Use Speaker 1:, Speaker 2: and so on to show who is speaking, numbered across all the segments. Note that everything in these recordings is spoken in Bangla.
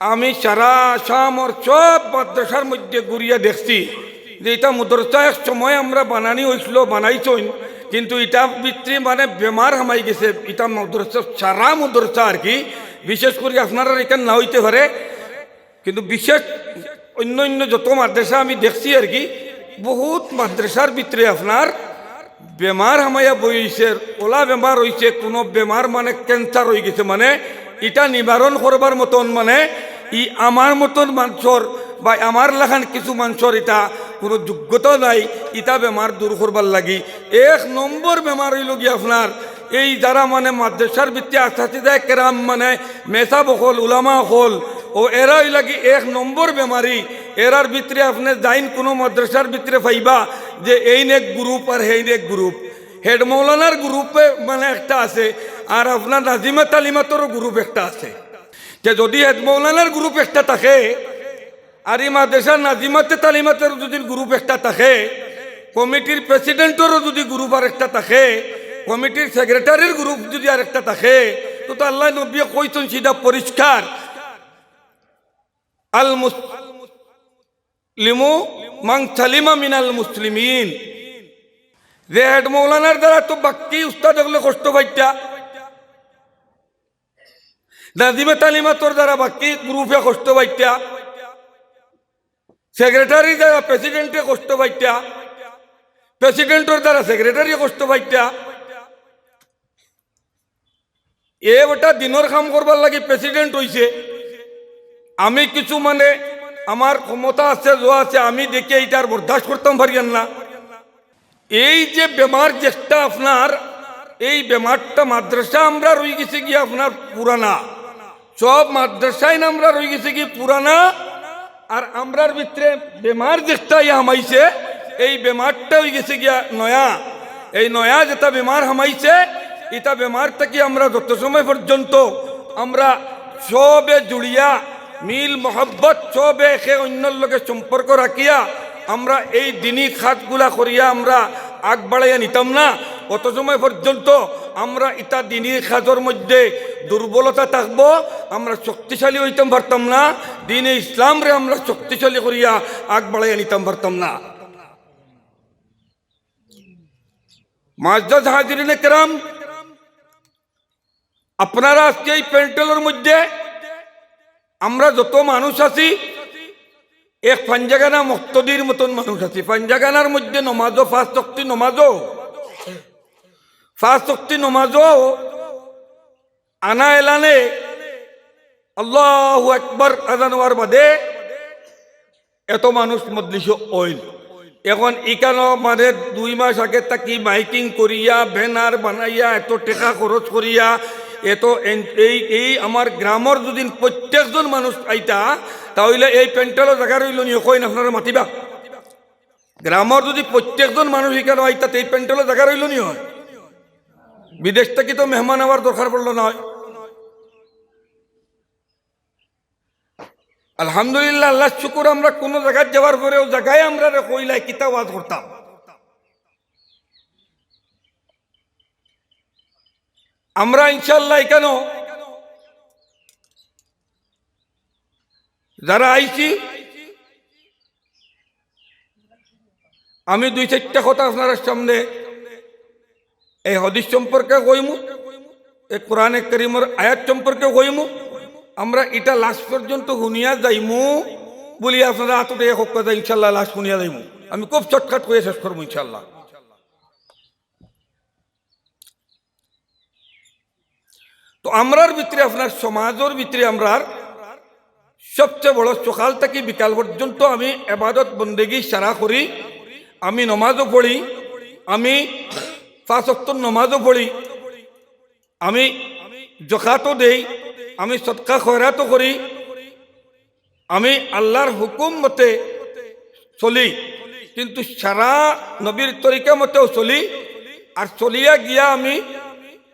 Speaker 1: আমি সারা আসামর সব মাদ্রাসার মধ্যে ঘুরিয়া দেখছি যে এটা মদরসা এক সময় আমরা বানানি হয়েছিল বানাইছই কিন্তু এটা ভিতরে মানে বেমার হামাই গেছে। এটা মদরসা সারা মদরসা আর কি। বিশেষ করে আপনারা এখানে না হইতে পারে। কিন্তু বিশেষ অন্য অন্য যত মাদ্রাসা আমি দেখছি আর কি, বহুত মাদ্রাসার ভিতরে আপনার বেমার হামাইয়া বইছে, ওলা বেমার হয়েছে কোনো বেমার মানে ক্যান্সার হয়ে গেছে মানে এটা নিবারণ করবার মতন মানে ই আমার মতন মানুষর বা আমার লেখান কিছু মানুষের এটা কোনো যোগ্যতা নাই, ইটা বেমার দূর করবার লাগি। এক নম্বর বেমার হইল গিয়ে আপনার এই যারা মানে মাদ্রাসার ভিত্তি আসাচিদায় কেরাম মানে মেসা বকল উলামা হল ও এরাই লাগি এক নম্বর বেমারি এরার ভিতরে আপনি যাইন কোনো মাদ্রাসার ভিতরে পাইবা যে, এই এক গ্রুপ আর হেই এক গ্রুপ হেড মৌলানার গ্রুপে মানে একটা আছে। আর আপনার নাজিমা তালিমাতেরও গ্রুপ একটা আছে। যে যদি মৌলানার গ্রুপ একটা থাকে, আর এই মাদ্রাসার নাজিমাতে তালিমাতের যদি গ্রুপ একটা থাকে, কমিটির প্রেসিডেন্টেরও যদি গ্রুপ আর একটা থাকে, কমিটির সেক্রেটারির গ্রুপ যদি আর একটা থাকে, তো তো আল্লাহ নবী কইছেন সেটা পরিষ্কার। আল মুসলিমু মাং সালিমা মিনাল মুসলিমিন। যে হেড মৌলানার দ্বারা তো বাকি উস্তাদ কষ্ট পাইতা। নাজিমে তালিমাতর দ্বারা বাকি গ্রুপে কষ্ট পাইতা সেক্রেটারি দ্বারা প্রেসিডেন্টে কষ্ট পাইতা প্রেসিডেন্টর দ্বারা সেক্রেটারি কষ্ট পাইতা এ ওটা দিনের কাম করবার লাগে প্রেসিডেন্ট হইছে। আমি কিছু মানে আমার ক্ষমতা আছে জো আছে, আমি দেখে এইটার বরদাস্ত করতাম, পারিয়ান না। এই যে বেমার যেটা আপনার, এই বেমারটা মাদ্রাসা আমরা রয়ে গেছে কি আপনার পুরানা। সব মাদ্রাসায় আমরা রয়ে গেছে কি পুরানা? আর আমরার ভিতরে বেমার যেটা হামাইছে, এই বেমারটা হয়ে গেছে গিয়া নয়া। এই নয়া যেটা বেমার হামাইছে এটা বেমারটা কি আমরা যত সময় পর্যন্ত আমরা সবে জুড়িয়া, মিল মহব্বত সবে একে অন্যর লগে সম্পর্ক রাখিয়া, আমরা এই দিনই খাতগুলা করিয়া আমরা আগ বাড়াইয়া নিতাম না। অত সময় পর্যন্ত আমরা ইটা দিনের খাজর মধ্যে দুর্বলতা থাকব, আমরা শক্তিশালী হইতাম পারতাম না, দিনে ইসলামরে আমরা শক্তিশালী করিয়া আগ বাড়াইয়া নিতাম পারতাম না। মাজদাদ হাজিরিনে কেরাম, আপনারা আজকে এই প্যান্টেলের মধ্যে আমরা যত মানুষ আছি, এক পাঞ্জাগানা মক্তদির মতন মানুষ আছি। পাঞ্জাগানার মধ্যে নমাজও ফার্স্ট শক্তি নমাজও। ফার্স্ট শক্তি নমাজও আনা এলানে আল্লাহ একবার আজানোয়ার বাদে এত মানুষ মজলিস অইল। এখন ইকানো মানে দুই মাস আগে তাকি মাইকিং করিয়া, ব্যানার বানাইয়া, এত টেকা খরচ করিয়া, এত এই এই আমার গ্রামর যদি প্রত্যেকজন মানুষ আইতা, তাহলে এই প্যান্টেলও জায়গা রইল নি কইন আপনারা মাতিবা। গ্রামর যদি প্রত্যেকজন মানুষ এখানে আইতা এই প্যান্টেলও জায়গা রইল নি হয়? বিদেশ থেকে তো মেহমান আবার দরকার পড়ল না। হয় আলহামদুলিল্লাহ, আল্লাহ শুকুর, আমরা কোন জায়গায় যাওয়ার পরেও জায়গায় আমরা রে কইলাই কিতাব আজ করতাম। আমরা ইনশাল্লাহ কেন? যারা আইছি, আমি দুই চারটা কথা আপনার সামনে এই হদিস সম্পর্কে কইমু? এই কোরআনে করিমর আয়াত সম্পর্কে কইমু? আমরা এটা লাস্ট পর্যন্ত শুনিয়া যাইমু। বলি আপনারা আততে এক কথা ইনশাল্লাহ লাস্ট শুনিয়া যাইমু। আমি খুব চটকাট করে শেষ করব ইনশাল্লাহ তো আমরার ভিতরে আপনার সমাজের ভিতরে আমরার সবচেয়ে বড় সকাল থেকে বিকাল পর্যন্ত আমি এবাদত বন্দেগী সারা করি। আমি নমাজও পড়ি। আমি অক্টর নমাজও পড়ি আমি জকাতও দেই, আমি সৎকা খয়রাতও করি আমি আল্লাহর হুকুম মতে চলি, কিন্তু সারা নবীর তরিকা মতেও চলি আর চলিয়া গিয়া আমি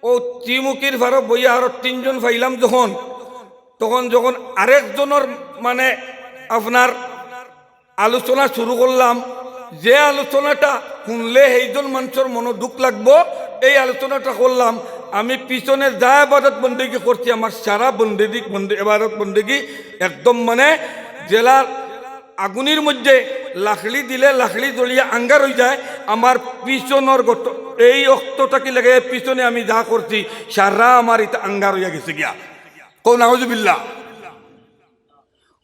Speaker 1: ও ত্রিমুখীর ভারত বইয়া আরও তিনজন পাইলাম যখন, তখন যখন আরেকজনের মানে আপনার আলোচনা শুরু করলাম যে আলোচনাটা শুনলে সেইজন মানুষের মনে দুঃখ লাগবো, এই আলোচনাটা করলাম। আমি পিছনে যা এবাদত বন্দেগি করছি, আমার সারা বন্দেগি এবাদত বন্দেগি একদম মানে জেলার আগুনের মধ্যে লাখড়ি দিলে লাখড়ি জ্বলিয়ে আঙ্গার হয়ে যায়। আমার পিছনের গত এই অক্তটাকে লেগে? পিছনে আমি যা করছি, সারা আমার এটা আঙ্গার হইয়া গেছে গিয়া। কৌ নাহজুবিল্লা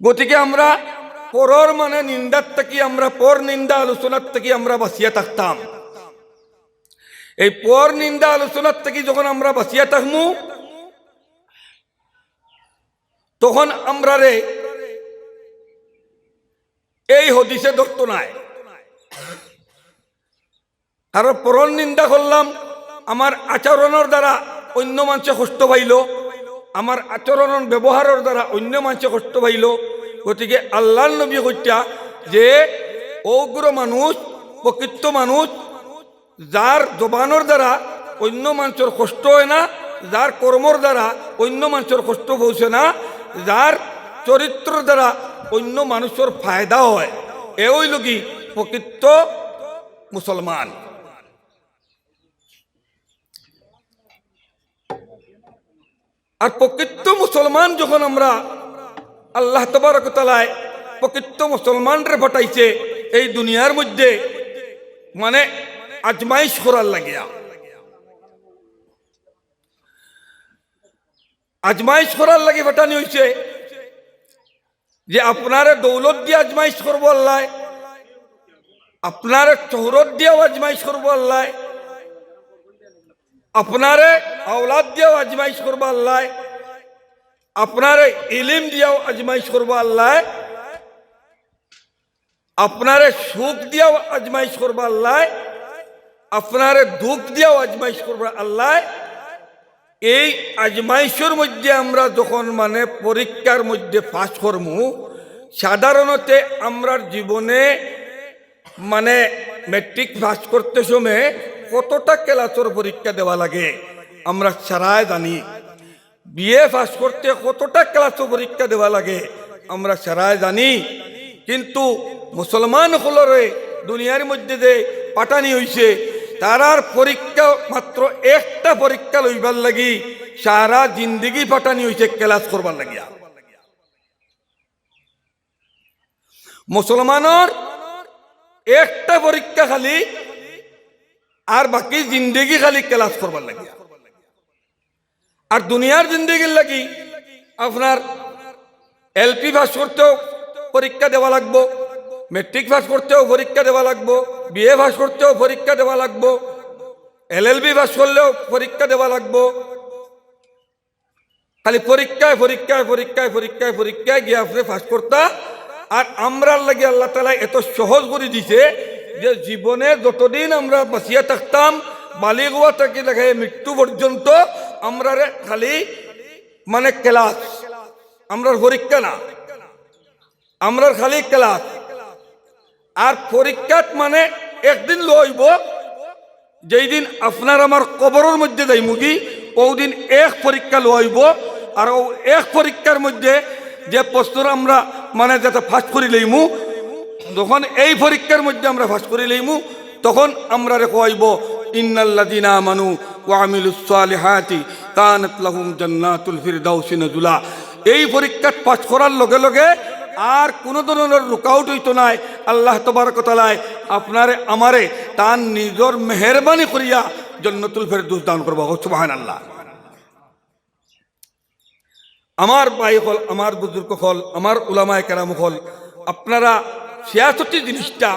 Speaker 1: গতিকে আমরা পরর মানে নিন্দার থেকে আমরা, পর নিন্দা আলোচনার থেকে আমরা বাঁচিয়া থাকতাম। এই পর নিন্দা আলোচনার থেকে যখন আমরা বাঁচিয়া থাকমু, তখন আমরা রে এই হদিসে ধরতো নাই। কারও পরন নিন্দা করলাম, আমার আচরণের দ্বারা অন্য মানুষে কষ্ট পাইল, আমার আচরণ ব্যবহারের দ্বারা অন্য মানুষে কষ্ট পাইল গতিকে আল্লাহ নবী হত্যা যে অগ্র মানুষ, প্রকৃত মানুষ, যার জবানোর দ্বারা অন্য মানুষের কষ্ট হয় না যার কর্মর দ্বারা অন্য মানুষের কষ্ট পৌঁছে না যার চরিত্র দ্বারা অন্য মানুষের ফায়দা হয় এ হইল কি প্রকৃত মুসলমান আর প্রকৃত মুসলমান যখন আমরা আল্লাহ তবরকতলায় প্রকৃত মুসলমানরে ফটাইছে এই দুনিয়ার মধ্যে। মানে আজমাইশ করার লাগিয়া। আজমাইশ করার লাগে ফটানি হয়েছে যে আপনারে দৌলত দিয়ে আজমাইশ করব আল্লাহ, আপনারে চৌরত দিয়েও আজমাইশ করব আল্লাহ, আপনারে আওলাদ দিয়েও আজমাইশ করব আল্লাহ আপনারে ইলিম দিয়াও আজমাইশ করব আল্লাহ। আপনারে সুখ দিয়াও আজমাইশ করব আল্লাহ। আপনারে দুঃখ দিয়াও আজমাইশ করব আল্লাহ। এই আজমাইশের মধ্যে আমরা যখন মানে পরীক্ষার মধ্যে পাশ করমু, সাধারণত আমরা জীবনে মানে মেট্রিক পাস করতে সময় কতটা ক্লাসের পরীক্ষা দেওয়া লাগে, আমরা সারাই জানি। বিএ পাস করতে কতটা ক্লাসের পরীক্ষা দেওয়া লাগে, আমরা সারাই জানি। কিন্তু মুসলমান হলরে দুনিয়ার মধ্যে যে পাঠানি হইছে তারার পরীক্ষা মাত্র একটা পরীক্ষা লইবার লাগি, সারা জিন্দগি পাঠানি হইছে ক্লাস করবার লাগিয়া। মুসলমানের একটা পরীক্ষা খালি, আর বাকি জিন্দগি খালি ক্লাস করবার লাগিয়া। আর দুনিয়ার জিন্দগির লাগি আপনার এলপি পাস করতেও পরীক্ষা দেওয়া লাগবো, মেট্রিক পাস করতেও পরীক্ষা দেওয়া লাগবো, বিএ পাস করতেও পরীক্ষা দেওয়া লাগবো, এলএলবি পাস করলেও পরীক্ষা দেওয়া লাগবো। খালি পরীক্ষায় পরীক্ষায় পরীক্ষায় পরীক্ষায় পরীক্ষায় গিয়ে আপনি পাস করতা। আর আমরার লাগে আল্লাহ তালা এত সহজ করে দিছে যে জীবনে যতদিন আমরা বাঁচিয়ে থাকতাম বালিক হওয়া থেকে দেখে মৃত্যু পর্যন্ত আমরা খালি মানে ক্লাস। আমরার পরীক্ষা না। আমরার খালি ক্লাস। আর পরীক্ষাত মানে একদিন লইব যেই দিন আপনার আমার কবরের মধ্যে যাই মুগি, ওদিন এক পরীক্ষা লইব। আর ও এক পরীক্ষার মধ্যে যে প্রশ্ন আমরা মানে যাতে ফাঁস করি লইমু, যখন এই পরীক্ষার মধ্যে আমরা ফাঁস করি লইমু, তখন আমরা রেখোয়াইব ইন্নাল্লাদিনা মানু ওয়ামিলুসালিহাতি কানাত লাহুম জান্নাতুল ফিরদাউসি নজুলা এই পরীক্ষাত পাস করার লগে লগে আর কোনো ধরনের রুকাউট হইতো নাই। আল্লাহ তবরকতালায় আপনারে, আমারে তার নিজর মেহরবানি করিয়া জন্নতুল ফেরদুস দান করব। সুবাহান আল্লাহ আমার ভাই হল, আমার বুজুর্গ হল, আমার উলামায় কেরাম হল, আপনারা সিয়াসতি জিনিসটা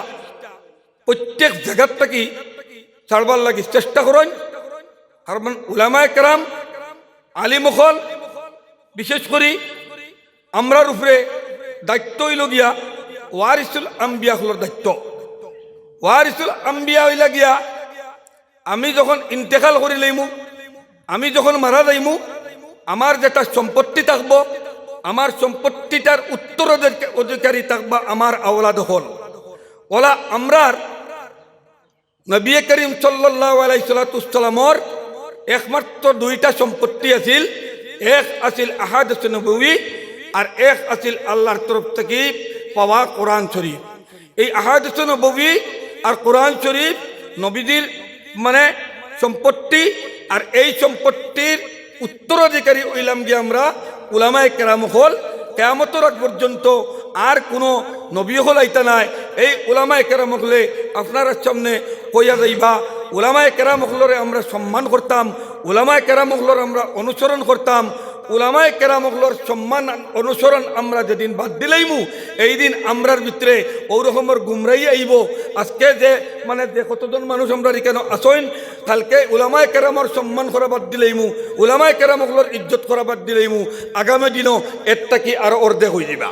Speaker 1: প্রত্যেক জায়গার থেকে ছাড়বার লাগি চেষ্টা করেন। কারণ উলামায় কেরাম আলিম হল বিশেষ করে আমরার উপরে দায়িত্ব হইল গিয়া ওয়ারিসুল আম্বিয়া হলোর দায়িত্ব। ওয়ারিসুল আম্বিয়া হইলা গিয়া আমি যখন ইন্তেকাল করি লইমু, আমি যখন মারা যাইমু, আমার যেটা সম্পত্তি থাকব, আমার সম্পত্তিটার উত্তর অধিকারী থাকবা আমার আওলাদ হল ওলা আমরার নবী করিম সাল্লাহ আলাইসালামর একমাত্র দুইটা সম্পত্তি আছিল, এক আছিল আহাদ নবী আর এক আছিল আল্লাহর তরফ থেকে পাওয়া কোরআন শরীফ। এই আহাদিস নবী আর কোরআন শরীফ নবীজির মানে সম্পত্তি আর এই সম্পত্তি সম্পত্তির উত্তরাধিকারী হইলাম গিয়ে আমরা উলামায় কেরাম হল। কেয়ামতর পর্যন্ত আর কোনো নবী হল আইতা নাই। এই ওলামায় কেরাম হলে আপনার সামনে কইয়া যাইবা ওলামায় কেরাম হলরে আমরা সম্মান করতাম ওলামায় কেরাম হলর আমরা অনুসরণ করতাম ওলামায় কেরামগলোর সম্মান অনুসরণ আমরা যেদিন বাদ দিলাইমু, এই দিন আমরার ভিতরে ওরকমের গুমরাই আইব। আজকে যে মানে যে কতজন মানুষ আমরা কেন আসইন, কালকে ওলামায় কেরামর সম্মান করা বাদ দিলাইমু ওলামায় কেরামগলোর ইজ্জত করা বাদ দিলাইমু। আগামী দিনও এরটা কি আরও অর্ধেক হয়ে যাবা